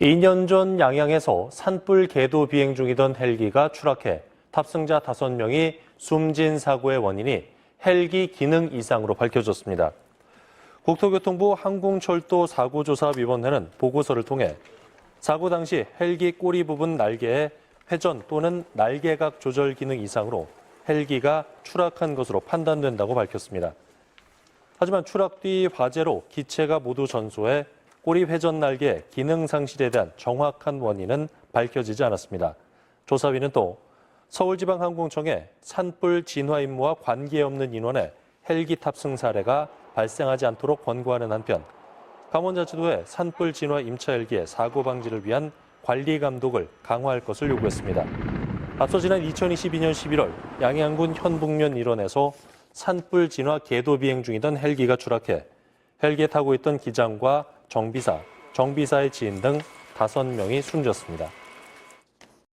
2년 전 양양에서 산불 계도 비행 중이던 헬기가 추락해 탑승자 5명이 숨진 사고의 원인이 헬기 기능 이상으로 밝혀졌습니다. 국토교통부 항공철도 사고조사위원회는 보고서를 통해 사고 당시 헬기 꼬리 부분 날개의 회전 또는 날개각 조절 기능 이상으로 헬기가 추락한 것으로 판단된다고 밝혔습니다. 하지만 추락 뒤 화재로 기체가 모두 전소해 꼬리 회전 날개 기능 상실에 대한 정확한 원인은 밝혀지지 않았습니다. 조사위는 또 서울지방항공청에 산불 진화 임무와 관계없는 인원의 헬기 탑승 사례가 발생하지 않도록 권고하는 한편 강원자치도에 산불 진화 임차 헬기의 사고 방지를 위한 관리 감독을 강화할 것을 요구했습니다. 앞서 지난 2022년 11월 양양군 현북면 일원에서 산불 진화 계도 비행 중이던 헬기가 추락해 헬기에 타고 있던 기장과 정비사, 정비사의 지인 등 5명이 숨졌습니다.